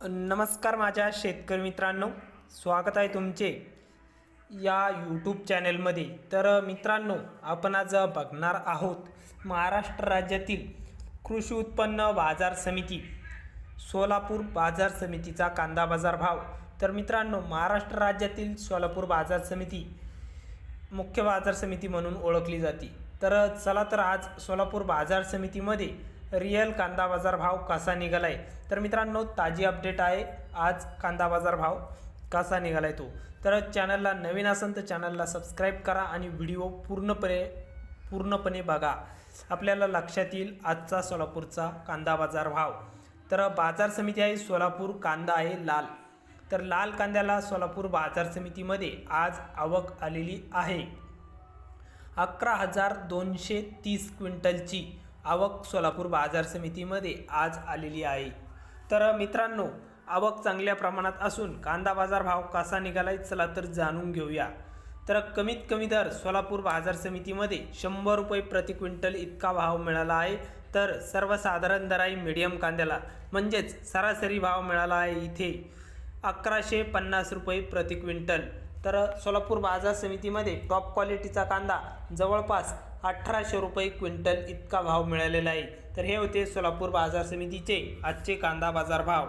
नमस्कार माझ्या शेतकरी मित्रांनो. स्वागत आहे तुमचे या यूट्यूब चॅनेलमध्ये तर मित्रांनो आपण आज बघणार आहोत महाराष्ट्र राज्यातील कृषी उत्पन्न बाजार समिती सोलापूर बाजार समितीचा कांदा बाजार भाव. तर मित्रांनो महाराष्ट्र राज्यातील सोलापूर बाजार समिती मुख्य बाजार समिती म्हणून ओळखली जाते. तर चला तर आज सोलापूर बाजार समितीमध्ये रिअल कांदा बाजार भाव कसा निघाला आहे तर मित्रांनो ताजी अपडेट आहे. आज कांदा बाजार भाव कसा निघाला आहे तो? तर चॅनलला नवीन असेल तर चॅनलला सबस्क्राईब करा आणि व्हिडिओ पूर्णपणे पूर्णपणे बघा. आपल्याला लक्षात येईल आजचा सोलापूरचा कांदा बाजार भाव. तर बाजार समिती आहे सोलापूर कांदा आहे लाल. तर लाल कांद्याला सोलापूर बाजार समितीमध्ये आज आवक आलेली आहे. अकरा हजार दोनशे तीस क्विंटलची आवक सोलापूर बाजार समितीमध्ये आज आलेली आहे. तर मित्रांनो आवक चांगल्या प्रमाणात असून कांदा बाजार भाव कसा निघालाय चला तर जाणून घेऊया. तर कमीत कमी दर सोलापूर बाजार समितीमध्ये शंभर रुपये प्रति क्विंटल इतका भाव मिळाला आहे. तर सर्वसाधारण दर आहे मिडियम कांद्याला म्हणजेच सरासरी भाव मिळाला आहे इथे अकराशे पन्नास रुपये प्रति क्विंटल. तर सोलापूर बाजार समितीमध्ये टॉप क्वालिटीचा कांदा जवळपास अठराशे रुपये क्विंटल इतका भाव मिळालेला आहे. तर हे होते सोलापूर बाजार समितीचे आजचे कांदा बाजार भाव.